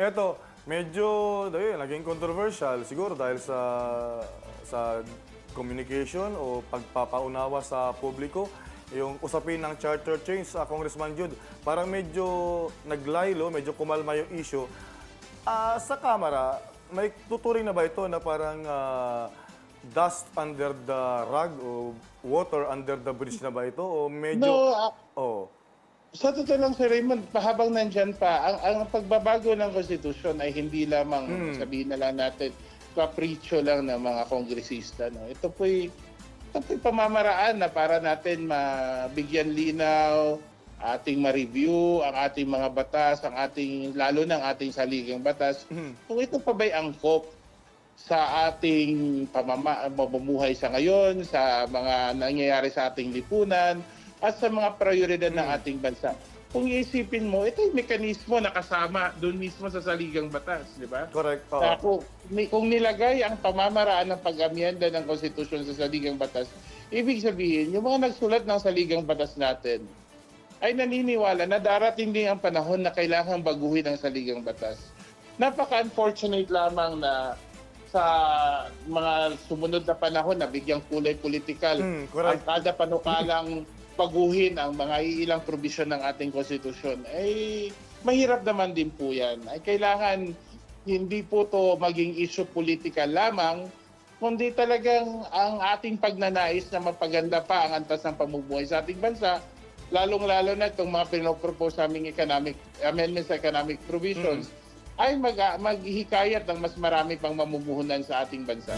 Eto, medyo dahil, naging controversial siguro dahil sa sa communication o pagpapaunawa sa publiko yung usapin ng charter change sa Congressman Jude. Parang medyo naglaylo, medyo kumalma yung issue. Ah, sa Kamara, may tuturing na ba ito na parang ah, dust under the rug o water under the bridge na ba ito? O medyo... No, ah, Oh. Sa totoo lang si Raymond, pahabang nandyan pa, ang, ang pagbabago ng konstitusyon ay hindi lamang, sabihin na lang natin, kapritsyo lang ng mga kongresista. No? Ito po'y, ito po'y pamamaraan na para natin mabigyan linaw, ating ma-review ang ating mga batas, ang ating, lalo ng ating saligang batas, kung ito pa ba'y angkop sa ating pamama, pamumuhay sa ngayon, sa mga nangyayari sa ating lipunan, at sa mga prioridad ng ating bansa. Kung iisipin mo, ito yung mekanismo na kasama doon mismo sa saligang batas, di ba? Correct. Oo. Na kung, kung nilagay ang pamamaraan ng pag-amyenda ng konstitusyon sa saligang batas, ibig sabihin, yung mga nagsulat ng saligang batas natin ay naniniwala na darating din ang panahon na kailangan baguhin ang saligang batas. Napaka-unfortunate lamang na sa mga sumunod na panahon na bigyang kulay politikal Hmm, ang correct. kada panukalang baguhin ang mga iilang probisyon ng ating konstitusyon, ay mahirap naman din po yan. Ay kailangan hindi po to maging issue political lamang, kundi talagang ang ating pagnanais na mapaganda pa ang antas ng pamumuhay sa ating bansa, lalong-lalo na itong mga pinopropose naming economic amendments sa economic provisions, ay mag, maghihikayat ng mas marami pang mamumuhunan sa ating bansa.